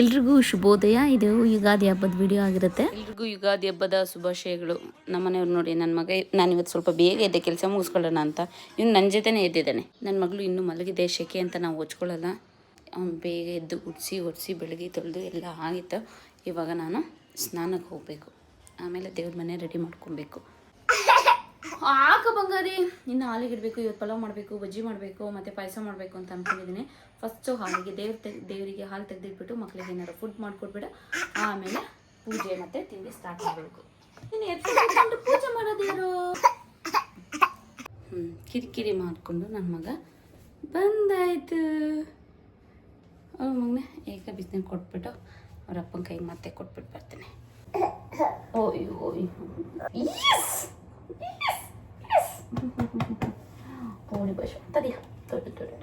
ಎಲ್ರಿಗೂ ಶುಭೋದಯ. ಇದು ಯುಗಾದಿ ಹಬ್ಬದ ವಿಡಿಯೋ ಆಗಿರುತ್ತೆ. ಎಲ್ರಿಗೂ ಯುಗಾದಿ ಹಬ್ಬದ ಶುಭಾಶಯಗಳು. ನಮ್ಮನೆಯವ್ರು ನೋಡಿ ನನ್ನ ಮಗ ನಾನು ಇವತ್ತು ಸ್ವಲ್ಪ ಬೇಗ ಎದ್ದೆ ಕೆಲಸ ಮುಗಿಸ್ಕೊಳ್ಳೋಣ ಅಂತ. ಇವ್ನು ನನ್ನ ಜೊತೆನೇ ಎದ್ದಿದ್ದಾನೆ. ನನ್ನ ಮಗಳು ಇನ್ನೂ ಮಲಗಿದೆ ಶೆಕೆ ಅಂತ ನಾವು ಹೊಚ್ಕೊಳ್ಳಲ್ಲ ಅವ್ನು ಬೇಗ ಎದ್ದು ಉಡ್ಸಿ, ಒಡಿಸಿ ಬೆಳಗ್ಗೆ ತೊಳೆದು ಎಲ್ಲ ಆಗಿತ್ತು ಇವಾಗ ನಾನು ಸ್ನಾನಕ್ಕೆ ಹೋಗಬೇಕು. ಆಮೇಲೆ ದೇವ್ರ ಮನೆ ರೆಡಿ ಮಾಡ್ಕೊಬೇಕು. ಆಗ ಬಂಗಾರಿ, ಇನ್ನು ಹಾಲಿಗೆ ಇಡಬೇಕು, ಇವತ್ತು ಪಲಾವ್ ಮಾಡಬೇಕು, ಬಜ್ಜಿ ಮಾಡಬೇಕು, ಮತ್ತು ಪಾಯಸ ಮಾಡಬೇಕು ಅಂತ ಅಂದ್ಕೊಂಡಿದ್ದೀನಿ ಫಸ್ಟು ಹಾಲಿಗೆ ದೇವ್ರ ದೇವರಿಗೆ ಹಾಲು ತೆಗೆದಿಟ್ಬಿಟ್ಟು ಮಕ್ಕಳಿಗೆ ಏನಾರು ಫುಡ್ ಮಾಡಿಕೊಟ್ಬಿಟ್ಟು ಆಮೇಲೆ ಪೂಜೆ ಮತ್ತು ತಿಂಡಿ ಸ್ಟಾರ್ಟ್ ಮಾಡಬೇಕು. ಇನ್ನು ಎತ್ಕೊಂಡು ಪೂಜೆ ಮಾಡೋದು ಯಾರು? ಹ್ಞೂ ಕಿರಿಕಿರಿ ಮಾಡಿಕೊಂಡು ನನ್ನ ಮಗ ಬಂದಾಯಿತು. ಅವ್ರ ಮಗನೇ ಏಕ ಬಿಸಿನೀರು ಕೊಟ್ಬಿಟ್ಟು ಅವ್ರ ಅಪ್ಪನ ಕೈಗೆ ಮತ್ತೆ ಕೊಟ್ಬಿಟ್ಟು ಬರ್ತೀನಿ. ಓಯ್ ಓಯ್. ಓಡಿ ಬಸ್ ತಡಿಯ ತೊಟ್ಟು ತೊಟ್ಟು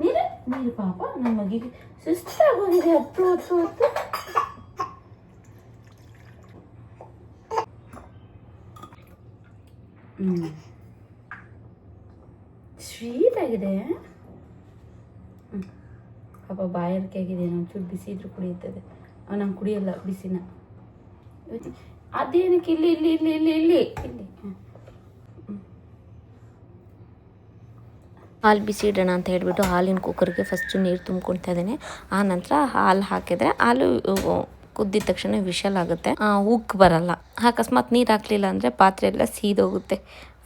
ನೀರು ನೀರು ಪಾಪ, ನಮ್ಮ ಮಗಿಗೆ ಸುಸ್ತಾಗೋಗಿದೆ ಹತ್ತು ಹತ್ತು ಹತ್ತು ಹ್ಞೂ ಸ್ವೀಟ್ ಆಗಿದೆ. ಹ್ಞೂ ಪಾಪ ಬಾಯಾರಿಕೆ ಆಗಿದೆ, ಒಂಚೂರು ಬಿಸಿ ಇದ್ರೂ ಕುಡಿಯುತ್ತದೆ. ನಾನು ಕುಡಿಯಲ್ಲ ಬಿಸಿನ. ಅದೇನಕ್ಕೆ ಇಲ್ಲಿ ಇಲ್ಲಿ ಇಲ್ಲಿ ಇಲ್ಲಿ ಇಲ್ಲಿ? ಇಲ್ಲಿ. ಹಾಲು ಬಿಸಿ ಇಡೋಣ ಅಂತ ಹೇಳಿಬಿಟ್ಟು ಹಾಲಿನ ಕುಕ್ಕರ್ಗೆ ಫಸ್ಟು ನೀರು ತುಂಬ್ಕೊಳ್ತಾ ಇದ್ದೇನೆ. ಆ ನಂತರ ಹಾಲು ಹಾಕಿದ್ರೆ ಹಾಲು ಕುದ್ದಿದ ತಕ್ಷಣ ವಿಷಲ್ ಆಗುತ್ತೆ. ಆ, ಉಕ್ ಬರಲ್ಲ. ಅಕಸ್ಮಾತ್ ನೀರು ಹಾಕಲಿಲ್ಲ ಅಂದರೆ ಪಾತ್ರೆ ಎಲ್ಲ ಸೀದೋಗುತ್ತೆ.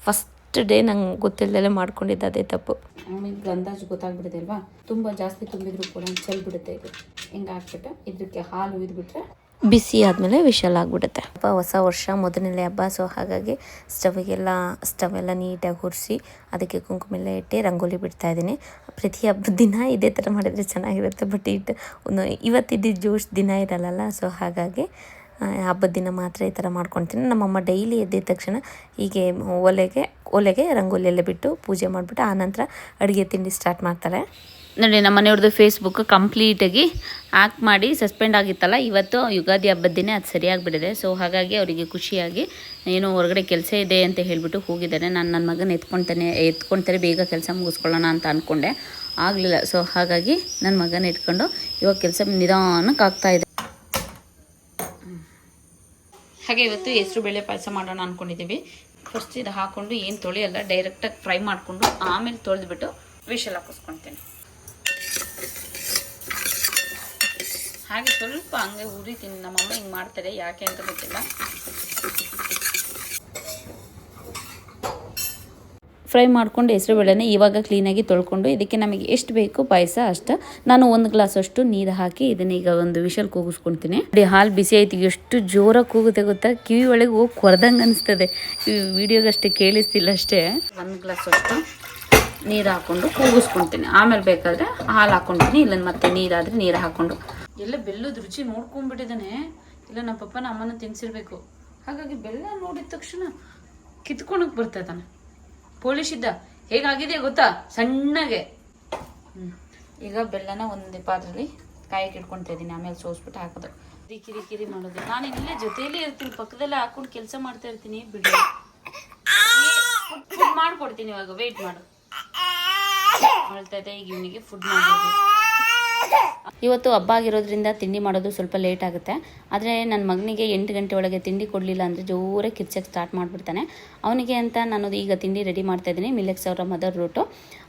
ಫಸ್ಟ್ ಡೇ ನಂಗೆ ಗೊತ್ತಿಲ್ಲದಲ್ಲೇ ಮಾಡ್ಕೊಂಡಿದ್ದೆ ಅದೇ ತಪ್ಪು. ಆಮೇಲೆ ಅಂದಾಜು ಗೊತ್ತಾಗ್ಬಿಡುತ್ತೆ ಅಲ್ವಾ? ತುಂಬ ಜಾಸ್ತಿ ತುಂಬಿದ್ರು ಕೂಡ ಚೆಲ್ಬಿಡುತ್ತೆ ಇದು. ಹಿಂಗೆ ಹಾಕ್ಬಿಟ್ಟು ಇದಕ್ಕೆ ಹಾಲು ಉಯ್ದುಬಿಟ್ರೆ ಬಿಸಿ ಆದಮೇಲೆ ವಿಶಾಲ ಆಗಿಬಿಡುತ್ತೆ. ಹಬ್ಬ, ಹೊಸ ವರ್ಷ, ಮೊದಲನೇ ಹಬ್ಬ ಸೊ ಹಾಗಾಗಿ ಸ್ಟವಿಗೆಲ್ಲ ಸ್ಟವ್ ಎಲ್ಲ ನೀಟಾಗಿ ಹುರಿಸಿ ಅದಕ್ಕೆ ಕುಂಕುಮ ಎಲ್ಲ ಇಟ್ಟು ರಂಗೋಲಿ ಬಿಡ್ತಾ ಇದ್ದೀನಿ. ಪ್ರತಿ ಹಬ್ಬದ ದಿನ ಇದೇ ಥರ ಮಾಡಿದರೆ ಚೆನ್ನಾಗಿರುತ್ತೆ ಬಟ್ ಇಟ್ಟು ಒಂದು ಇವತ್ತಿದ್ದ ಜೋಶ್ ದಿನ ಇರಲ್ಲ ಸೊ ಹಾಗಾಗಿ ಹಬ್ಬದ ದಿನ ಮಾತ್ರ ಈ ಥರ ಮಾಡ್ಕೊತೀನಿ ನಮ್ಮಮ್ಮ ಡೈಲಿ ಎದ್ದಿದ ತಕ್ಷಣ ಹೀಗೆ ಒಲೆಗೆ ಒಲೆಗೆ ರಂಗೋಲಿ ಎಲ್ಲ ಬಿಟ್ಟು ಪೂಜೆ ಮಾಡಿಬಿಟ್ಟು ಆನಂತರ ಅಡುಗೆ ತಿಂಡಿ ಸ್ಟಾರ್ಟ್ ಮಾಡ್ತಾರೆ. ನೋಡಿ, ನಮ್ಮ ಮನೆಯವ್ರದ್ದು ಫೇಸ್ಬುಕ್ ಕಂಪ್ಲೀಟಾಗಿ ಆ್ಯಕ್ಟ್ ಮಾಡಿ ಸಸ್ಪೆಂಡ್ ಆಗಿತ್ತಲ್ಲ, ಇವತ್ತು ಯುಗಾದಿ ಹಬ್ಬದ ದಿನ ಅದು ಸರಿಯಾಗಿಬಿಟ್ಟಿದೆ. ಸೊ ಹಾಗಾಗಿ ಅವರಿಗೆ ಖುಷಿಯಾಗಿ ಏನೋ ಹೊರಗಡೆ ಕೆಲಸ ಇದೆ ಅಂತ ಹೇಳಿಬಿಟ್ಟು ಹೋಗಿದ್ದಾರೆ. ನಾನು ನನ್ನ ಮಗನ ಎತ್ಕೊಳ್ತಾನೆ ಎತ್ಕೊಳ್ತಾರೆ ಬೇಗ ಕೆಲಸ ಮುಗಿಸ್ಕೊಳ್ಳೋಣ ಅಂತ ಅಂದ್ಕೊಂಡೆ ಆಗಲಿಲ್ಲ. ಸೊ ಹಾಗಾಗಿ ನನ್ನ ಮಗನ ಇಟ್ಕೊಂಡು ಇವಾಗ ಕೆಲಸ ನಿಧಾನಕ್ಕೆ ಆಗ್ತಾಯಿದೆ ಹಾಗೆ ಇವತ್ತು ಹೆಸರು ಬೇಳೆ ಪಾಯಸ ಮಾಡೋಣ ಅಂದ್ಕೊಂಡಿದ್ದೀವಿ ಫಸ್ಟ್ ಇದು ಹಾಕ್ಕೊಂಡು ಏನು ತೊಳೆಯಲ್ಲ ಡೈರೆಕ್ಟಾಗಿ ಫ್ರೈ ಮಾಡಿಕೊಂಡು ಆಮೇಲೆ ತೊಳೆದ್ಬಿಟ್ಟು ವಿಷಲ್ ಹಾಕಿಸ್ಕೊಳ್ತೇನೆ ಹಾಗೆ ಸ್ವಲ್ಪ ಹಂಗೆ ಉರಿತೀನಿ ನಮ್ಮಮ್ಮ ಹಿಂಗೆ ಮಾಡ್ತಾರೆ ಯಾಕೆ ಅಂತ ಗೊತ್ತಿಲ್ಲ. ಫ್ರೈ ಮಾಡ್ಕೊಂಡು ಹೆಸರು ಬೇಳೆನ ಇವಾಗ ಕ್ಲೀನಾಗಿ ತೊಳ್ಕೊಂಡು ಇದಕ್ಕೆ ನಮಗೆ ಎಷ್ಟು ಬೇಕು ಪಾಯಸ ಅಷ್ಟು. ನಾನು ಒಂದು ಗ್ಲಾಸ್ ಅಷ್ಟು ನೀರು ಹಾಕಿ ಇದನ್ನ ಈಗ ಒಂದು ವಿಷಲ್ ಕೂಗಿಸ್ಕೊಳ್ತೀನಿ ಹಾಲು ಬಿಸಿ ಆಯ್ತು. ಎಷ್ಟು ಜೋರಾಗಿ ಕೂಗುತ್ತೆ ಗೊತ್ತಾ? ಕಿವಿ ಒಳಗೆ ಹೋಗಿ ಕೊರ್ದಂಗೆ ಅನಿಸ್ತದೆ. ವಿಡಿಯೋಗಷ್ಟೇ ಕೇಳಿಸ್ತಿಲ್ಲ ಅಷ್ಟೇ. ಒಂದು ಗ್ಲಾಸ್ ಅಷ್ಟು ನೀರು ಹಾಕ್ಕೊಂಡು ಕೂಗಿಸ್ಕೊಳ್ತೀನಿ ಆಮೇಲೆ ಬೇಕಾದರೆ ಹಾಲು ಹಾಕ್ಕೊಳ್ತೀನಿ ಇಲ್ಲ ಮತ್ತೆ ನೀರಾದರೆ ನೀರು ಹಾಕ್ಕೊಂಡು ಎಲ್ಲ ಬೆಲ್ಲದ ರುಚಿ ನೋಡ್ಕೊಂಡ್ಬಿಟ್ಟಿದ್ದಾನೆ. ಇಲ್ಲ ನಮ್ಮ ಪಪ್ಪ ನಮ್ಮ ಅಮ್ಮನ ತಿನ್ಸಿರ್ಬೇಕು. ಹಾಗಾಗಿ ಬೆಲ್ಲ ನೋಡಿದ ತಕ್ಷಣ ಕಿತ್ಕೊಳಕ್ ತಾನೆ ಪೊಲೀಸ್ ಇದ್ದ. ಹೇಗಾಗಿದೆ ಗೊತ್ತಾ? ಸಣ್ಣಗೆ. ಹ್ಮ್. ಈಗ ಬೆಲ್ಲನ ಒಂದು ಪಾತ್ರೆಯಲ್ಲಿ ಕಾಯಕ್ಕೆ ಇಟ್ಕೊಳ್ತಾ ಇದ್ದೀನಿ. ಆಮೇಲೆ ಸೋಸ್ಬಿಟ್ಟು ಹಾಕೋದು. ಕಿರಿ ಕಿರಿ ಕಿರಿ ಮಾಡೋದು. ನಾನು ಇಲ್ಲೇ ಜೊತೆಯಲ್ಲಿ ಇರ್ತೀನಿ. ಪಕ್ಕದಲ್ಲೇ ಹಾಕೊಂಡು ಕೆಲಸ ಮಾಡ್ತಾ ಇರ್ತೀನಿ. ಬಿಡಿ. ಫುಡ್ ಮಾಡ್ಕೊಡ್ತೀನಿ ಇವಾಗ. ವೇಟ್ ಮಾಡು. ಹೇಳ್ತಾ ಇದ್ದೆ. ಈಗ ಇವನಿಗೆ ಫುಡ್ ಮಾಡಬೇಕು ಇವತ್ತು ಹಬ್ಬ ಆಗಿರೋದ್ರಿಂದ ತಿಂಡಿ ಮಾಡೋದು ಸ್ವಲ್ಪ ಲೇಟ್ ಆಗುತ್ತೆ. ಆದರೆ ನನ್ನ ಮಗನಿಗೆ ಎಂಟು ಗಂಟೆ ಒಳಗೆ ತಿಂಡಿ ಕೊಡಲಿಲ್ಲ ಅಂದರೆ ಜೋರೇ ಕಿರ್ಚಕ್ಕೆ ಸ್ಟಾರ್ಟ್ ಮಾಡಿಬಿಡ್ತಾನೆ. ಅವನಿಗೆ ಅಂತ ನಾನು ಈಗ ತಿಂಡಿ ರೆಡಿ ಮಾಡ್ತಾ ಇದ್ದೀನಿ ಮಿಲೆಕ್ಸ್ ಅವರ ಮದರ್ ರೂಟು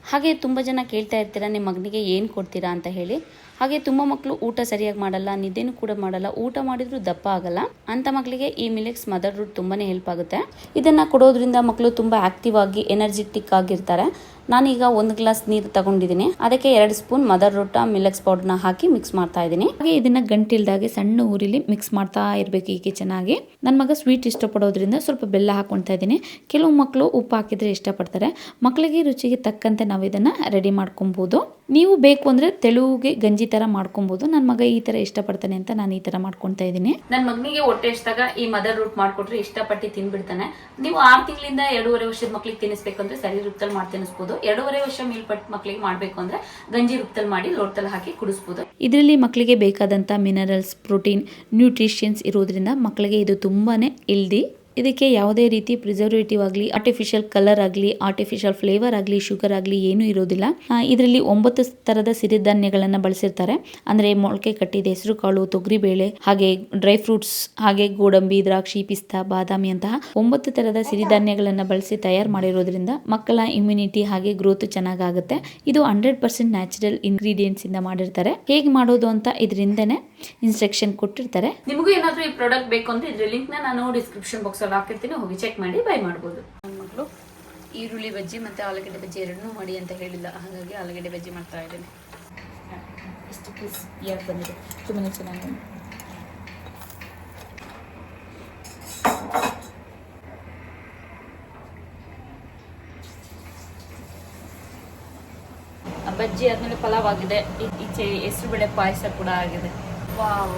ಹಾಗೆ ತುಂಬ ಜನ ಕೇಳ್ತಾ ಇರ್ತೀರ, ನಿಮ್ಮ ಮಗನಿಗೆ ಏನು ಕೊಡ್ತೀರಾ? ಅಂತ ಹೇಳಿ. ಹಾಗೆ ತುಂಬ ಮಕ್ಕಳು ಊಟ ಸರಿಯಾಗಿ ಮಾಡಲ್ಲ, ನಿದ್ದೆನೂ ಕೂಡ ಮಾಡಲ್ಲ. ಊಟ ಮಾಡಿದರೂ ದಪ್ಪ ಆಗಲ್ಲ. ಅಂತ ಮಕ್ಕಳಿಗೆ ಈ ಮಿಲೆಕ್ಸ್ ಮದರ್ ರೂಟ್ ತುಂಬಾನೇ ಹೆಲ್ಪ್ ಆಗುತ್ತೆ. ಇದನ್ನ ಕೊಡೋದ್ರಿಂದ ಮಕ್ಕಳು ತುಂಬಾ ಆಕ್ಟಿವ್ ಆಗಿ ಎನರ್ಜೆಟಿಕ್ ಆಗಿರ್ತಾರೆ. ನಾನೀಗ ಒಂದು ಗ್ಲಾಸ್ ನೀರು ತಗೊಂಡಿದ್ದೀನಿ. ಅದಕ್ಕೆ ಎರಡು ಸ್ಪೂನ್ ಮದರ್ ರೂಟ ಮಿಲೆಕ್ಸ್ ಪೌಡರ್ನ ಹಾಕಿ ಮಿಕ್ಸ್ ಮಾಡ್ತಾ ಇದ್ದೀನಿ. ಹಾಗೆ ಇದನ್ನ ಗಂಟಿಲ್ದಾಗೆ ಸಣ್ಣ ಊರಿಲಿ ಮಿಕ್ಸ್ ಮಾಡ್ತಾ ಇರಬೇಕು ಹೀಗೆ ಚೆನ್ನಾಗಿ. ನನ್ನ ಮಗ ಸ್ವೀಟ್ ಇಷ್ಟಪಡೋದ್ರಿಂದ ಸ್ವಲ್ಪ ಬೆಲ್ಲ ಹಾಕೊಳ್ತಾ ಇದ್ದೀನಿ. ಕೆಲವು ಮಕ್ಕಳು ಉಪ್ಪು ಹಾಕಿದ್ರೆ ಇಷ್ಟಪಡ್ತಾರೆ. ಮಕ್ಕಳಿಗೆ ರುಚಿಗೆ ತಕ್ಕಂತೆ ನಾವು ಇದನ್ನು ರೆಡಿ ಮಾಡ್ಕೊಬೋದು. ನೀವು ಬೇಕು ಅಂದ್ರೆ ತೆಳುಗೆ ಗಂಜಿ ತರ ಮಾಡ್ಕೊಬೋದು. ನನ್ನ ಮಗ ಈ ತರ ಇಷ್ಟಪಡ್ತಾನೆ ಅಂತ ನಾನು ಈ ತರ ಮಾಡ್ಕೊತಾ ಇದ್ದೀನಿ. ನನ್ನ ಮಗನಿಗೆ ಹೊಟ್ಟೆ ಎಷ್ಟಾಗ ಈ ಮದರ್ ರೂಟ್ ಮಾಡಿಕೊಟ್ರೆ ಇಷ್ಟಪಟ್ಟು ತಿನ್ಬಿಡ್ತಾನೆ. ನೀವು ಆರು ತಿಂಗಳಿಂದ ಎರಡೂವರೆ ವರ್ಷದ ಮಕ್ಳಿಗೆ ತಿನ್ನಿಸ್ಬೇಕಂದ್ರೆ ಸರಿ ರೂಪದಲ್ಲಿ ಮಾಡಿ ತಿನ್ನಿಸ್ಬೋದು. ಎರಡೂವರೆ ವರ್ಷ ಮೇಲ್ಪಟ್ಟ ಮಕ್ಳಿಗೆ ಮಾಡಬೇಕು ಅಂದ್ರೆ ಗಂಜಿ ರೂಪದಲ್ಲಿ ಮಾಡಿ ಲೋಟದಲ್ಲಿ ಹಾಕಿ ಕುಡಿಸ್ಬೋದು. ಇದರಲ್ಲಿ ಮಕ್ಕಳಿಗೆ ಬೇಕಾದಂಥ ಮಿನರಲ್ಸ್ ಪ್ರೋಟೀನ್ ನ್ಯೂಟ್ರಿಷನ್ಸ್ ಇರೋದ್ರಿಂದ ಮಕ್ಕಳಿಗೆ ಇದು ತುಂಬಾನೇ ಇಲ್ದಿ ಇದಕ್ಕೆ ಯಾವುದೇ ರೀತಿ ಪ್ರಿಸರ್ವೇಟಿವ್ ಆಗಲಿ ಆರ್ಟಿಫಿಷಿಯಲ್ ಕಲರ್ ಆಗಲಿ ಆರ್ಟಿಫಿಷಿಯಲ್ ಫ್ಲೇವರ್ ಆಗಲಿ ಶುಗರ್ ಆಗಲಿ ಏನೂ ಇರೋದಿಲ್ಲ. ಇದರಲ್ಲಿ ಒಂಬತ್ತು ತರದ ಸಿರಿಧಾನ್ಯಗಳನ್ನು ಬಳಸಿರ್ತಾರೆ. ಅಂದರೆ ಮೊಳಕೆ ಕಟ್ಟಿದ ಹೆಸರು ಕಾಳು ತೊಗರಿಬೇಳೆ ಹಾಗೆ ಡ್ರೈ ಫ್ರೂಟ್ಸ್ ಹಾಗೆ ಗೋಡಂಬಿ, ದ್ರಾಕ್ಷಿ, ಪಿಸ್ತಾ, ಬಾದಾಮಿ ಅಂತಹ ಒಂಬತ್ತು ತರದ ಸಿರಿಧಾನ್ಯಗಳನ್ನು ಬಳಸಿ ತಯಾರು ಮಾಡಿರೋದ್ರಿಂದ ಮಕ್ಕಳ ಇಮ್ಯುನಿಟಿ ಹಾಗೆ ಗ್ರೋತ್ ಚೆನ್ನಾಗಾಗುತ್ತೆ. ಇದು ಹಂಡ್ರೆಡ್ ಪರ್ಸೆಂಟ್ ನ್ಯಾಚುರಲ್ ಇಂಗ್ರೀಡಿಯೆಂಟ್ಸ್ ಇಂದ ಮಾಡಿರ್ತಾರೆ. ಹೇಗೆ ಮಾಡೋದು ಅಂತ ಇದರಿಂದನೇ ಇನ್ಸ್ಟ್ರಕ್ಷನ್ ಕೊಟ್ಟಿರ್ತಾರೆ. ನಿಮಗೂ ಏನಾದರೂ ಈ ಪ್ರಾಡಕ್ಟ್ ಬೇಕು ಅಂತ ಇದ್ರ ಲಿಂಕ್ ನಾನು ಡಿಸ್ಕ್ರಿಪ್ಷನ್ ಬಾಕ್ಸ್ ಅಲ್ಲಿ ಹಾಕಿರ್ತೀನಿ ಹೋಗಿ ಚೆಕ್ ಮಾಡಿ ಬೈ ಮಾಡ್ಬೋದು. ನನ್ನ ಮಗಳು ಈರುಳ್ಳಿ ಬಜ್ಜಿ ಮತ್ತೆ ಆಲೂಗಡ್ಡೆ ಬಜ್ಜಿ ಎರಡನ್ನೂ ಮಾಡಿ ಅಂತ ಹೇಳಿಲ್ಲ ಹಾಗಾಗಿ ಆಲೂಗಡ್ಡೆ ಬಜ್ಜಿ ಮಾಡ್ತಾ ಇದ್ದೀನಿ. ಎಷ್ಟು ಪೀಸ್ ಯಾಕೆ ಬಂದಿದೆ. ತುಂಬಾ ಚೆನ್ನಾಗಿ ಬಜ್ಜಿ ಆದ್ಮೇಲೆ ಪಲಾವ್ ಆಗಿದೆ. ಈ- ಈಚೆ ಹೆಸರು ಬೇಳೆ ಪಾಯಸ ಕೂಡ ಆಗಿದೆ. ವಾವ್.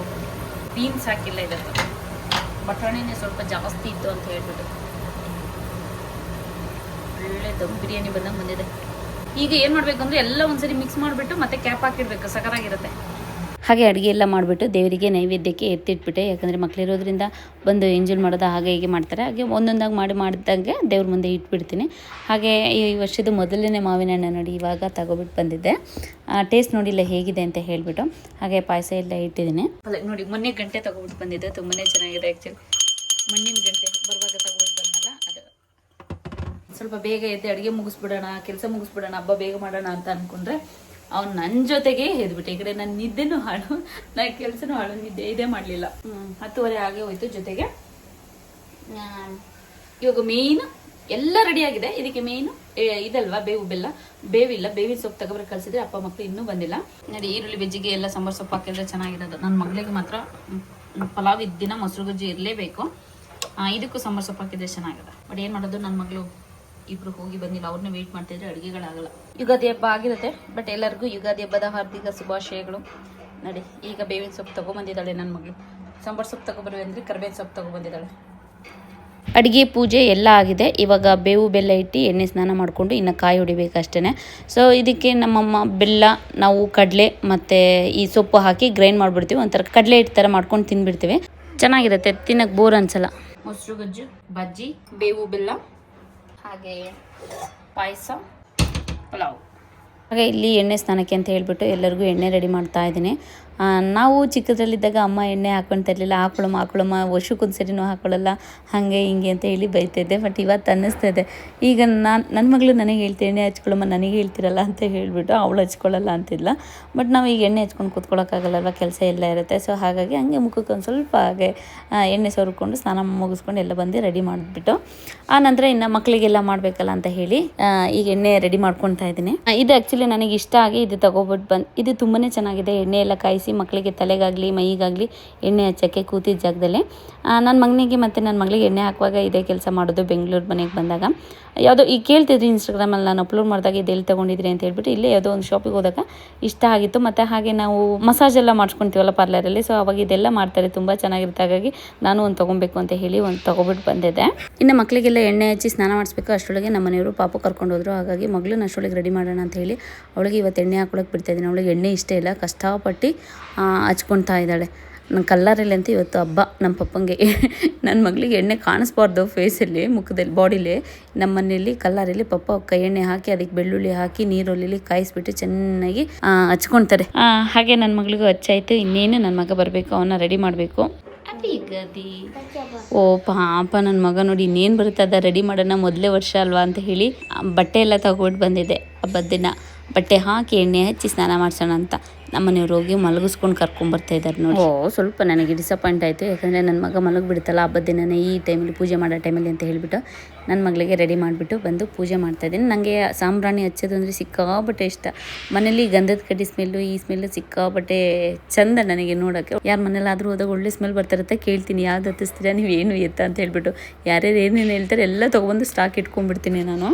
ಬೀನ್ಸ್ ಹಾಕಿಲ್ಲ ಇದಕ್ಕೆ. ಬಟಾಣಿನೇ ಸ್ವಲ್ಪ ಜಾಸ್ತಿ ಇತ್ತು ಅಂತ ಹೇಳ್ಬಿಟ್ಟು. ಒಳ್ಳೆ ದಮ್ ಬಿರಿಯಾನಿ ಬಂದಂಗೆ ಬಂದಿದೆ. ಈಗ ಏನು ಮಾಡಬೇಕು ಅಂದ್ರೆ ಎಲ್ಲ ಒಂದ್ಸರಿ ಮಿಕ್ಸ್ ಮಾಡಿಬಿಟ್ಟು ಮತ್ತೆ ಕ್ಯಾಪ್ ಹಾಕಿಡ್ಬೇಕು. ಸಕರಾಗಿರುತ್ತೆ ಹಾಗೆ ಅಡುಗೆ ಎಲ್ಲ ಮಾಡಿಬಿಟ್ಟು ದೇವರಿಗೆ ನೈವೇದ್ಯಕ್ಕೆ ಎತ್ತಿಟ್ಬಿಟ್ಟೆ. ಯಾಕಂದರೆ ಮಕ್ಕಳಿರೋದ್ರಿಂದ ಬಂದು ಎಂಜಲ್ ಮಾಡೋದು ಹಾಗೆ ಹೀಗೆ ಮಾಡ್ತಾರೆ. ಹಾಗೆ ಒಂದೊಂದಾಗಿ ಮಾಡಿ ಮಾಡಿದಂಗೆ ದೇವ್ರ ಮುಂದೆ ಇಟ್ಬಿಡ್ತೀನಿ. ಹಾಗೆ ಈ ವರ್ಷದ ಮೊದಲನೇ ಮಾವಿನ ಹಣ್ಣು ನೋಡಿ ಇವಾಗ ತಗೊಬಿಟ್ಟು ಬಂದಿದ್ದೆ. ಟೇಸ್ಟ್ ನೋಡಿಲ್ಲ ಹೇಗಿದೆ ಅಂತ ಹೇಳಿಬಿಟ್ಟು ಹಾಗೆ ಪಾಯಸ ಎಲ್ಲ ಇಟ್ಟಿದ್ದೀನಿ. ನೋಡಿ, ಮೊನ್ನೆ ಗಂಟೆ ತಗೊಬಿಟ್ಟು ಬಂದಿದ್ದೆ ತುಂಬಾ ಚೆನ್ನಾಗಿದೆ ಆ್ಯಕ್ಚುಲಿ ಮಣ್ಣಿನ ಗಂಟೆ ಬರುವಾಗ ತಗೊಬಿಟ್ಟು ಬಂದಲ್ಲ ಅದು ಸ್ವಲ್ಪ ಬೇಗ ಎದ್ದು ಅಡುಗೆ ಮುಗಿಸ್ಬಿಡೋಣ, ಕೆಲಸ ಮುಗಿಸ್ಬಿಡೋಣ, ಹಬ್ಬ ಬೇಗ ಮಾಡೋಣ ಅಂತ ಅನ್ಕೊಂಡ್ರೆ ಅವ್ನು ನನ್ನ ಜೊತೆಗೆ ಎದ್ಬಿಟ್ಟೆ ಈ ಕಡೆ ನನ್ನ ನಿದ್ದೆನೂ ಹಾಳು ನನ್ನ ಕೆಲಸನೂ ಹಾಳು ನಿದ್ದೆ ಇದೇ ಮಾಡಲಿಲ್ಲ. ಹತ್ತುವರೆ ಆಗೇ ಹೋಯ್ತು ಜೊತೆಗೆ. ಇವಾಗ ಮೇಯ್ನ್ ಎಲ್ಲ ರೆಡಿ ಆಗಿದೆ. ಇದಕ್ಕೆ ಮೇಯ್ನು ಇದಲ್ವಾ ಬೇವು ಬೆಲ್ಲ? ಬೇವಿಲ್ಲ ಬೇವಿನ ಸೊಪ್ಪು ತಗೊಬರ ಕಳ್ಸಿದ್ರೆ ಅಪ್ಪ ಮಕ್ಕಳು ಇನ್ನೂ ಬಂದಿಲ್ಲ. ನೋಡಿ ಈರುಳ್ಳಿ ಬೆಜ್ಜಿಗೆ ಎಲ್ಲ ಸಾಂಬಾರು ಸೊಪ್ಪು ಹಾಕಿದ್ರೆ ಚೆನ್ನಾಗಿರೋದು. ನನ್ನ ಮಗಳಿಗೆ ಮಾತ್ರ ಪಲಾವ್ ಇದ್ದಿನ ಮೊಸರು ಗಜ್ಜಿ ಇರಲೇಬೇಕು. ಇದಕ್ಕೂ ಸಾಂಬಾರು ಸೊಪ್ಪು ಹಾಕಿದ್ರೆ ಚೆನ್ನಾಗಿದೆ. ಬಟ್ ಏನು ಮಾಡೋದು ನನ್ನ ಮಗಳು ಇಬ್ರು ಹೋಗಿ ಬಂದಿಲ್ಲ ಅವ್ರನ್ನ ವೇಟ್ ಮಾಡ್ತಿದ್ರೆ ಅಡುಗೆಗಳಾಗಲ್ಲ. ಯುಗಾದಿ ಹಬ್ಬ ಆಗಿರುತ್ತೆ ಬಟ್ ಎಲ್ಲರಿಗೂ ಯುಗಾದಿ ಹಬ್ಬದ ಹಾರ್ದಿಕ ಶುಭಾಶಯಗಳು. ನೋಡಿ ಈಗ ಬೇವಿನ ಸೊಪ್ಪು ತಗೊಂಬಂದಿದ್ದಾಳೆ ನನ್ನ ಮಗಳು. ಸಾಂಬಾರು ಸೊಪ್ಪು ತಗೊಬರುವೆ ಅಂದರೆ ಕರ್ಬೇವಿನ ಸೊಪ್ಪು ತಗೊಬಂದಿದ್ದಾಳೆ. ಅಡುಗೆ ಪೂಜೆ ಎಲ್ಲ ಆಗಿದೆ. ಇವಾಗ ಬೇವು ಬೆಲ್ಲ ಇಟ್ಟು ಎಣ್ಣೆ ಸ್ನಾನ ಮಾಡಿಕೊಂಡು ಇನ್ನು ಕಾಯಿ ಹೊಡಿಬೇಕಷ್ಟೇ ಸೊ ಇದಕ್ಕೆ ನಮ್ಮಮ್ಮ ಬೆಲ್ಲ ನಾವು ಕಡಲೆ ಮತ್ತು ಈ ಸೊಪ್ಪು ಹಾಕಿ ಗ್ರೈಂಡ್ ಮಾಡಿಬಿಡ್ತೀವಿ. ಒಂಥರ ಕಡಲೆ ಹಿಟ್ಟು ಥರ ಮಾಡ್ಕೊಂಡು ತಿಂದ್ಬಿಡ್ತೀವಿ. ಚೆನ್ನಾಗಿರುತ್ತೆ ತಿನ್ನಕ್ಕೆ ಬೋರ್ ಅನ್ಸಲ್ಲ. ಮೊಸರು ಗಜ್ಜು ಬಜ್ಜಿ ಬೇವು ಬೆಲ್ಲ. ಹಾಗೆ ಪಾಯಸ ಪಲಾವ್. ಹಾಗೆ ಇಲ್ಲಿ ಎಣ್ಣೆ ಸ್ನಾನಕ್ಕೆ ಅಂತ ಹೇಳಿಬಿಟ್ಟು ಎಲ್ಲರಿಗೂ ಎಣ್ಣೆ ರೆಡಿ ಮಾಡ್ತಾ ಇದ್ದೀನಿ. ನಾವು ಚಿಕ್ಕದ್ರಲ್ಲಿದ್ದಾಗ ಅಮ್ಮ ಎಣ್ಣೆ ಹಾಕ್ಕೊಳ್ತಾ ಇರಲಿಲ್ಲ ಹಾಕೊಳ್ಳಮ್ಮ ಹಾಕೊಳ್ಳಮ್ಮ ವರ್ಷಕ್ಕೊಂದು ಸರಿನೂ ಹಾಕೊಳ್ಳಲ್ಲ, ಹಾಗೆ ಹಿಂಗೆ ಅಂತ ಹೇಳಿ ಬೈತಿದ್ದೆ ಬಟ್ ಇವತ್ತು ಅನ್ನಿಸ್ತಾ ಇದೆ. ಈಗ ನಾನು ನನ್ನ ಮಗಳು ನನಗೆ ಹೇಳ್ತೀನಿ ಎಣ್ಣೆ ಹಚ್ಕೊಳ್ಳಮ್ಮ, ನನಗೆ ಹೇಳ್ತಿರಲ್ಲ ಅಂತ ಹೇಳಿಬಿಟ್ಟು ಅವಳು ಹಚ್ಕೊಳ್ಳಲ್ಲ ಅಂತಿಲ್ಲ ಬಟ್ ನಾವು ಈಗ ಎಣ್ಣೆ ಹಚ್ಕೊಂಡು ಕೂತ್ಕೊಳ್ಳೋಕ್ಕಾಗಲ್ಲಲ್ವ, ಕೆಲಸ ಎಲ್ಲ ಇರುತ್ತೆ. ಸೊ ಹಾಗಾಗಿ ಹಂಗೆ ಮುಖಕ್ಕೆ ಒಂದು ಸ್ವಲ್ಪ ಹಾಗೆ ಎಣ್ಣೆ ಸೋರ್ಕೊಂಡು ಸ್ನಾನ ಮುಗಿಸ್ಕೊಂಡು ಎಲ್ಲ ಬಂದು ರೆಡಿ ಮಾಡಿಬಿಟ್ಟು, ಆ ನಂತರ ಇನ್ನು ಮಕ್ಕಳಿಗೆಲ್ಲ ಮಾಡಬೇಕಲ್ಲ ಅಂತ ಹೇಳಿ ಈಗ ಎಣ್ಣೆ ರೆಡಿ ಮಾಡ್ಕೊತಾ ಇದ್ದೀನಿ. ಇದು ಆ್ಯಕ್ಚುಲಿ ನನಗೆ ಇಷ್ಟ ಆಗಿ ಇದು ತಗೋಬಿಟ್ಟು ಬಂದು ಇದು ತುಂಬಾ ಚೆನ್ನಾಗಿದೆ, ಎಣ್ಣೆ ಎಲ್ಲ ಕಾಯಿಸಿ ಮಕ್ಕಳಿಗೆ ತಲೆಗಾಗಲಿ, ಮೈಗಾಗಲಿ ಎಣ್ಣೆ ಹಚ್ಚೋಕ್ಕೆ ಕೂತಿದ್ದ ಜಾಗದಲ್ಲಿ. ನನ್ನ ಮಗನಿಗೆ ಮತ್ತು ನನ್ನ ಮಗಳಿಗೆ ಎಣ್ಣೆ ಹಾಕುವಾಗ ಇದೇ ಕೆಲಸ ಮಾಡೋದು ಬೆಂಗಳೂರು ಮನೆಗೆ ಬಂದಾಗ. ಯಾವುದೋ ಈಗ ಕೇಳ್ತಿದ್ರಿ ಇನ್ಸ್ಟಾಗ್ರಾಮಲ್ಲಿ ನಾನು ಅಪ್ಲೋಡ್ ಮಾಡಿದಾಗ ಇದೆಲ್ಲಿ ತೊಗೊಂಡಿದ್ರಿ ಅಂತ ಹೇಳ್ಬಿಟ್ಟು ಇಲ್ಲೇ ಯಾವುದೋ ಒಂದು ಶಾಪಿಗೆ ಹೋದಾಗ ಇಷ್ಟ ಆಗಿತ್ತು. ಮತ್ತು ಹಾಗೆ ನಾವು ಮಸಾಜ್ ಎಲ್ಲ ಮಾಡ್ಸ್ಕೊತೀವಲ್ಲ ಪಾರ್ಲರಲ್ಲಿ ಸೊ ಅವಾಗ ಇದೆಲ್ಲ ಮಾಡ್ತಾರೆ ತುಂಬ ಚೆನ್ನಾಗಿರುತ್ತೆ. ಹಾಗಾಗಿ ನಾನು ಒಂದು ತೊಗೊಬೇಕು ಅಂತ ಹೇಳಿ ಒಂದು ತೊಗೊಬಿಟ್ಟು ಬಂದಿದ್ದೆ. ಇನ್ನು ಮಕ್ಕಳಿಗೆಲ್ಲ ಎಣ್ಣೆ ಹಚ್ಚಿ ಸ್ನಾನ ಮಾಡಿಸ್ಬೇಕು. ಅಷ್ಟರೊಳಗೆ ನಮ್ಮ ಮನೆಯವರು ಪಾಪ ಕರ್ಕೊಂಡು ಹಾಗಾಗಿ ಮಗಳನ್ನ ಅಷ್ಟರೊಳಗೆ ರೆಡಿ ಮಾಡೋಣ ಅಂತ ಹೇಳಿ ಅವಳಿಗೆ ಇವತ್ತು ಎಣ್ಣೆ ಹಾಕೊಳಕ್ಕೆ ಬಿಡ್ತಾಯಿದ್ದೀನಿ ಅವಳಿಗೆ ಎಣ್ಣೆ ಇಷ್ಟ ಇಲ್ಲ. ಕಷ್ಟಪಟ್ಟು ಹಚ್ಕೊಳ್ತಾ ಇದ್ದಾಳೆ. ನನ್ನ ಕಲ್ಲರಲ್ಲಿ ಅಂತ ಇವತ್ತು ಹಬ್ಬ. ನಮ್ಮ ಪಪ್ಪಂಗೆ ನನ್ನ ಮಗಳಿಗೆ ಎಣ್ಣೆ ಕಾಣಿಸ್ಬಾರ್ದು ಫೇಸಲ್ಲಿ ಮುಖದಲ್ಲಿ ಬಾಡಿಲಿ ನಮ್ಮ ಮನೆಯಲ್ಲಿ ಕಲ್ಲರಲ್ಲಿ ಪಪ್ಪ ಕೈ ಎಣ್ಣೆ ಹಾಕಿ ಅದಕ್ಕೆ ಬೆಳ್ಳುಳ್ಳಿ ಹಾಕಿ ನೀರುಳ್ಳಿ ಕಾಯಿಸ್ಬಿಟ್ಟು ಚೆನ್ನಾಗಿ ಹಚ್ಕೊಳ್ತಾರೆ. ಹಾಗೆ ನನ್ನ ಮಗಳಿಗೂ ಹಚ್ಚಾಯ್ತು. ಇನ್ನೇನು ನನ್ನ ಮಗ ಬರಬೇಕು ಅವನ್ನ ರೆಡಿ ಮಾಡಬೇಕು. ಗದಿ ಓ ಪಾಪ ನನ್ನ ಮಗ ನೋಡಿ ಇನ್ನೇನು ಬರುತ್ತೆ ಅದ ರೆಡಿ ಮಾಡೋಣ ಮೊದಲೇ ವರ್ಷ ಅಲ್ವಾ ಅಂತ ಹೇಳಿ ಬಟ್ಟೆ ಎಲ್ಲ ತಗೊಂಡು ಬಂದಿದೆ ಹಬ್ಬದ ದಿನ. ಬಟ್ಟೆ ಹಾಕಿ ಎಣ್ಣೆ ಹಚ್ಚಿ ಸ್ನಾನ ಮಾಡ್ಸೋಣ ಅಂತ. ನಮ್ಮನೆಯವ್ರು ಹೋಗಿ ಮಲಗಿಸ್ಕೊಂಡು ಕರ್ಕೊಂಬರ್ತಾ ಇದ್ದಾರೆ ನೋಡಿ. ಓ, ಸ್ವಲ್ಪ ನನಗೆ ಡಿಸಪಾಯಿಂಟ್ ಆಯಿತು. ಯಾಕಂದರೆ ನನ್ನ ಮಗ ಮಲಗಿಬಿಡ್ತಲ್ಲ ಹಬ್ಬದ ದಿನನೇ ಈ ಟೈಮಲ್ಲಿ ಪೂಜೆ ಮಾಡೋ ಟೈಮಲ್ಲಿ ಅಂತ ಹೇಳಿಬಿಟ್ಟು ನನ್ನ ಮಗಳಿಗೆ ರೆಡಿ ಮಾಡಿಬಿಟ್ಟು ಬಂದು ಪೂಜೆ ಮಾಡ್ತಾ ಇದ್ದೀನಿ. ನನಗೆ ಸಾಂಬ್ರಾಣಿ ಹಚ್ಚೋದು ಅಂದರೆ ಸಿಕ್ಕಾಬಟ್ಟೆ ಇಷ್ಟ. ಮನೇಲಿ ಗಂಧದ ಕಡ್ಡಿ ಸ್ಮೆಲ್ಲು ಈ ಸ್ಮೆಲ್ಲು ಸಿಕ್ಕಾಬಟ್ಟೆ ಚಂದ ನನಗೆ ನೋಡೋಕ್ಕೆ ಯಾರ ಮನೇಲಾದರೂ ಹೋದಾಗ ಒಳ್ಳೆ ಸ್ಮೆಲ್ ಬರ್ತಿರುತ್ತೆ ಕೇಳ್ತೀನಿ ಯಾವ್ದು ಹತ್ತಿಸ್ತೀರಾ ನೀವು ಏನು ಎತ್ತ ಅಂತ ಹೇಳಿಬಿಟ್ಟು ಯಾರ್ಯಾರು ಏನೇನು ಹೇಳ್ತಾರೆ ಎಲ್ಲ ತೊಗೊಬಂದು ಸ್ಟಾಕ್ ಇಟ್ಕೊಂಡ್ಬಿಡ್ತೀನಿ ನಾನು.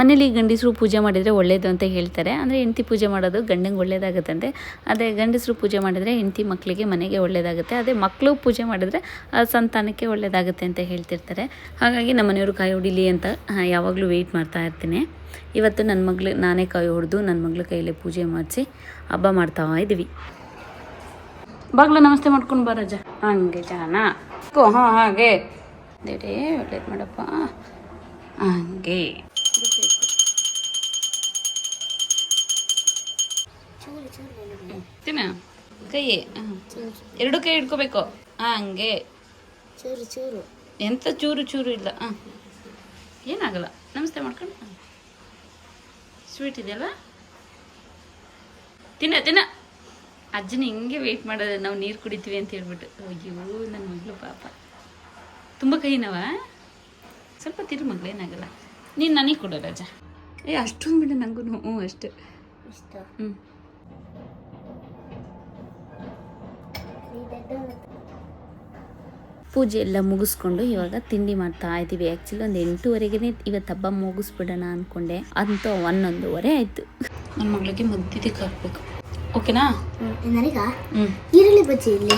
ಮನೇಲಿ ಗಂಡಸರು ಪೂಜೆ ಮಾಡಿದರೆ ಒಳ್ಳೆಯದು ಅಂತ ಹೇಳ್ತಾರೆ. ಅಂದರೆ ಹೆಂಡತಿ ಪೂಜೆ ಮಾಡೋದು ಗಂಡಂಗೆ ಒಳ್ಳೇದಾಗುತ್ತಂತೆ. ಅದೇ ಗಂಡಸರು ಪೂಜೆ ಮಾಡಿದರೆ ಹೆಂಡತಿ ಮಕ್ಕಳಿಗೆ ಮನೆಗೆ ಒಳ್ಳೆಯದಾಗುತ್ತೆ ಅದೇ ಮಕ್ಕಳು ಪೂಜೆ ಮಾಡಿದರೆ ಸಂತಾನಕ್ಕೆ ಒಳ್ಳೆಯದಾಗುತ್ತೆ ಅಂತ ಹೇಳ್ತಿರ್ತಾರೆ. ಹಾಗಾಗಿ ನಮ್ಮ ಮನೆಯವರು ಕಾಯಿ ಹೊಡಿಲಿ ಅಂತ ಯಾವಾಗಲೂ ವೆಯ್ಟ್ ಮಾಡ್ತಾ ಇರ್ತೀನಿ. ಇವತ್ತು ನನ್ನ ಮಗಳು, ನಾನೇ ಕಾಯಿ ಹೊಡೆದು ನನ್ನ ಮಗಳ ಕೈಯಲ್ಲಿ ಪೂಜೆ ಮಾಡಿಸಿ ಹಬ್ಬ ಮಾಡ್ತಾ ಇದ್ದೀವಿ. ಬಾಗ್ಲು ನಮಸ್ತೆ ಮಾಡ್ಕೊಂಡು ಬರೋಜ ಹಂಗೆ ಜಾನ. ಹಾಗೆ. ಒಳ್ಳೇದು ಮಾಡಪ್ಪ. ಹಂಗೆ. ತಿನ್ನ. ಕೈ ಎರಡು ಕೈ ಇಟ್ಕೋಬೇಕು ಹಾಂ ಹಂಗೆ. ಚೂರು ಚೂರು. ಎಂಥ ಚೂರು ಚೂರು ಇಲ್ಲ. ಹಾಂ. ಏನಾಗಲ್ಲ. ನಮಸ್ತೆ ಮಾಡ್ಕೊಂಡು. ಸ್ವೀಟ್ ಇದೆಯಲ್ಲ? ತಿನ್ನ ತಿನ್ನ. ಅಜ್ಜನ ಹಿಂಗೆ ವೆಯ್ಟ್ ಮಾಡೋದು ನಾವು ನೀರು ಕುಡಿತೀವಿ ಅಂತ ಹೇಳ್ಬಿಟ್ಟು. ಅಯ್ಯೋ ನನ್ನ ಮಗಳು ಪಾಪ. ತುಂಬ ಕೈ ನಾವ ಸ್ವಲ್ಪ ತಿರು ಮಗಳು ಏನಾಗಲ್ಲ. ನೀನು ನನಗೆ ಕೊಡು ರಜಾ. ಏ ಅಷ್ಟೊಂದು ಬಿಡು ನನಗೂ ಹ್ಞೂ ಅಷ್ಟೇ. ಇಷ್ಟ ಹ್ಞೂ ಪೂಜೆ ಎಲ್ಲ ಮುಗಿಸ್ಕೊಂಡು ಇವಾಗ ತಿಂಡಿ ಮಾಡ್ತಾ ಇದ್ದೀವಿ. ಆ್ಯಕ್ಚುಲಿ ಒಂದು ಎಂಟೂವರೆಗೆ ಇವತ್ತು ಹಬ್ಬ ಮುಗಿಸ್ಬಿಡೋಣ ಅಂದ್ಕೊಂಡೆ ಅಂತ ಹನ್ನೊಂದುವರೆ ಆಯಿತು. ನನ್ನ ಮಗಳಿಗೆ ಮದ್ದಿದ್ದಕ್ಕೆ ಹಾಕ್ಬೇಕು ಓಕೆನಾ? ನನಗ? ಈರುಳ್ಳಿ ಬಜ್ಜಿ ಇಲ್ಲಿ.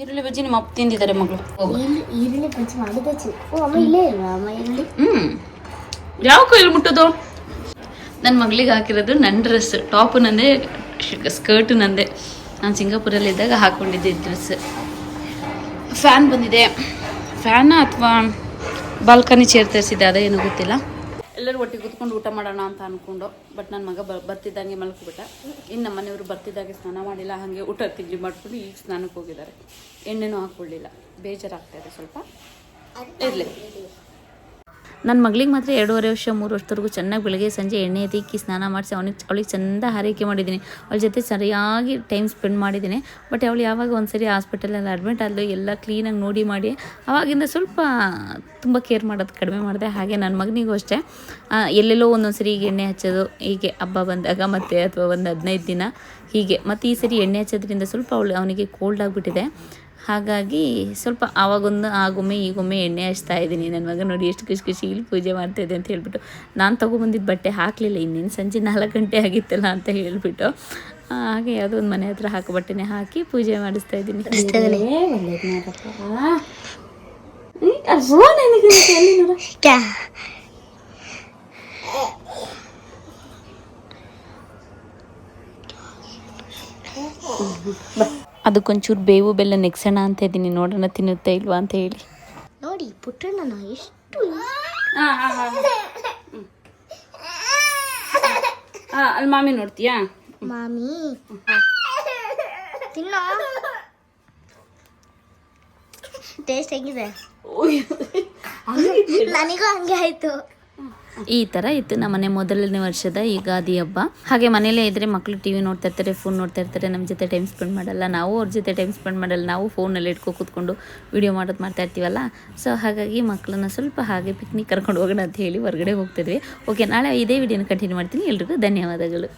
ಈರುಳ್ಳಿ ಬಜ್ಜಿ ನಿಮ್ಮ ಅಪ್ಪ ತಿಂದಿದ್ದಾರೆ ಮಗಳು. ಈರುಳ್ಳಿ ಬಜ್ಜಿ ಮಾಡಿದಚ್ಚು ಓ ಅಮ್ಮ ಇಲ್ಲೇ ಅಮ್ಮ ಈರುಳ್ಳಿ ಹ್ಞೂ ಯಾವ ಕೈಲಿ ಮುಟ್ಟೋದು? ನನ್ನ ಮಗಳಿಗೆ ಹಾಕಿರೋದು ನನ್ನ ಡ್ರೆಸ್ ಟಾಪು ನಂದೇ ಸ್ಕರ್ಟ್ ನಂದೇ. ನಾನು ಸಿಂಗಾಪುರಲ್ಲಿದ್ದಾಗ ಹಾಕ್ಕೊಂಡಿದ್ದೆ ಡ್ರೆಸ್. ಫ್ಯಾನ್ ಬಂದಿದೆ. ಫ್ಯಾನ ಅಥವಾ ಬಾಲ್ಕನಿ ಚೇರ್ ತರಿಸಿದ್ದೆ ಅದೇ ಏನೂ ಗೊತ್ತಿಲ್ಲ. ಎಲ್ಲರೂ ಒಟ್ಟಿಗೆ ಕೂತ್ಕೊಂಡು ಊಟ ಮಾಡೋಣ ಅಂತ ಅಂದ್ಕೊಂಡು ಬಟ್ ನನ್ನ ಮಗ ಬರ್ತಿದ್ದಂಗೆ ಮಲ್ಕೊಬಿಟ್ಟ. ಇನ್ನು ನಮ್ಮ ಮನೆಯವರು ಬರ್ತಿದ್ದಾಗೆ ಸ್ನಾನ ಮಾಡಿಲ್ಲ ಹಾಗೆ ಊಟ ತಿಂಡಿ ಮಾಡ್ಕೊಂಡು ಈಗ ಸ್ನಾನಕ್ಕೆ ಹೋಗಿದ್ದಾರೆ. ಎಣ್ಣೆನೂ ಹಾಕ್ಕೊಳ್ಳಿಲ್ಲ. ಬೇಜಾರಾಗ್ತಾಯಿದೆ ಸ್ವಲ್ಪ. ಇರಲಿ. ನನ್ನ ಮಗಳಿಗೆ ಮಾತ್ರ ಎರಡೂವರೆ ವರ್ಷ, ಮೂರು ವರ್ಷದವರೆಗೂ ಚೆನ್ನಾಗಿ ಬೆಳಗ್ಗೆ, ಸಂಜೆ ಎಣ್ಣೆ ತಿಕ್ಕಿ ಸ್ನಾನ ಮಾಡಿಸಿ ಅವನಿಗೆ, ಅವಳಿಗೆ ಚೆಂದ ಆರೈಕೆ ಮಾಡಿದ್ದೀನಿ ಅವಳ ಜೊತೆ ಸರಿಯಾಗಿ ಟೈಮ್ ಸ್ಪೆಂಡ್ ಮಾಡಿದ್ದೀನಿ ಬಟ್ ಅವಳು ಯಾವಾಗ ಒಂದ್ಸರಿ ಹಾಸ್ಪಿಟಲಲ್ಲಿ ಅಡ್ಮಿಟ್ ಆದಳು ಎಲ್ಲ ಕ್ಲೀನಾಗಿ ನೋಡಿ ಮಾಡಿ, ಅವಾಗಿಂದ ಸ್ವಲ್ಪ ತುಂಬ ಕೇರ್ ಮಾಡೋದು ಕಡಿಮೆ ಮಾಡಿದೆ. ಹಾಗೆ ನನ್ನ ಮಗನಿಗೂ ಅಷ್ಟೇ. ಎಲ್ಲೆಲ್ಲೋ ಒಂದೊಂದು ಸರಿ ಈಗ ಎಣ್ಣೆ ಹಚ್ಚೋದು, ಹೀಗೆ ಹಬ್ಬ ಬಂದಾಗ ಮತ್ತೆ ಅಥವಾ ಒಂದು ಹದಿನೈದು ದಿನ ಹೀಗೆ. ಮತ್ತು ಈ ಸರಿ ಎಣ್ಣೆ ಹಚ್ಚೋದ್ರಿಂದ ಸ್ವಲ್ಪ ಅವಳು, ಅವನಿಗೆ ಕೋಲ್ಡ್ ಆಗಿಬಿಟ್ಟಿದೆ. ಹಾಗಾಗಿ ಸ್ವಲ್ಪ ಆವಾಗೊಂದು ಆಗೊಮ್ಮೆ ಈಗೊಮ್ಮೆ ಎಣ್ಣೆ ಹಚ್ತಾ ಇದ್ದೀನಿ. ನನ್ನ ಮಗ ನೋಡಿ ಎಷ್ಟು ಖುಷಿ ಖುಷಿ ಇಲ್ಲಿ ಪೂಜೆ ಮಾಡ್ತಾ ಇದೆ ಅಂತ ಹೇಳ್ಬಿಟ್ಟು. ನಾನು ತೊಗೊಬಂದಿದ್ದ ಬಟ್ಟೆ ಹಾಕಲಿಲ್ಲ ಇನ್ನೇನು ಸಂಜೆ ನಾಲ್ಕು ಗಂಟೆ ಆಗಿತ್ತಲ್ಲ ಅಂತ ಹೇಳ್ಬಿಟ್ಟು. ಹಾಗೆ ಯಾವುದೋ ಒಂದು ಮನೆ ಹತ್ರ ಹಾಕೋ ಬಟ್ಟೆನೇ ಹಾಕಿ ಪೂಜೆ ಮಾಡಿಸ್ತಾ ಇದ್ದೀನಿ. ಅದಕ್ಕೊಂಚೂರು ಬೇವು ಬೆಲ್ಲ ನೆಕ್ಸೋಣ ಅಂತ ಇದ್ದೀನಿ. ನೋಡೋಣ ತಿನ್ನುತ್ತಾ ಇಲ್ವಾ ಅಂತ ಹೇಳಿ. ನೋಡಿ ಪುಟ್ಟಣ್ಣ ಎಷ್ಟು ಅಲ್ಲಿ ಮಾಮಿ ನೋಡ್ತೀಯಾ? ಮಾಮಿ. ತಿನ್ನೋ. ಟೇಸ್ಟ್ ಹೆಂಗಿದೆ? ನನಗೂ ಹಂಗೆ ಆಯ್ತು. ಈ ಥರ ಇತ್ತು ನಮ್ಮ ಮನೆ ಮೊದಲನೇ ವರ್ಷದ ಯುಗಾದಿ ಹಬ್ಬ. ಹಾಗೆ ಮನೇಲೇ ಇದ್ದರೆ ಮಕ್ಕಳು ಟಿವಿ ನೋಡ್ತಾ ಇರ್ತಾರೆ ಫೋನ್ ನೋಡ್ತಾ ಇರ್ತಾರೆ ನಮ್ಮ ಜೊತೆ ಟೈಮ್ ಸ್ಪೆಂಡ್ ಮಾಡಲ್ಲ. ನಾವು ಅವ್ರ ಜೊತೆ ಟೈಮ್ ಸ್ಪೆಂಡ್ ಮಾಡಲ್ಲ. ನಾವು ಫೋನಲ್ಲಿ ಇಟ್ಕೊ ಕೂತ್ಕೊಂಡು ವಿಡಿಯೋ ಮಾಡೋದು ಮಾಡ್ತಾ ಇರ್ತೀವಲ್ಲ? ಸೊ ಹಾಗಾಗಿ ಮಕ್ಕಳನ್ನ ಸ್ವಲ್ಪ ಹಾಗೆ ಪಿಕ್ನಿಕ್ ಕರ್ಕೊಂಡು ಹೋಗೋಣ ಅಂತ ಹೇಳಿ ಹೊರಗಡೆ ಹೋಗ್ತಿದ್ವಿ ಓಕೆ ನಾಳೆ ಇದೇ ವಿಡಿಯೋನ ಕಂಟಿನ್ಯೂ ಮಾಡ್ತೀನಿ. ಎಲ್ರಿಗೂ ಧನ್ಯವಾದಗಳು.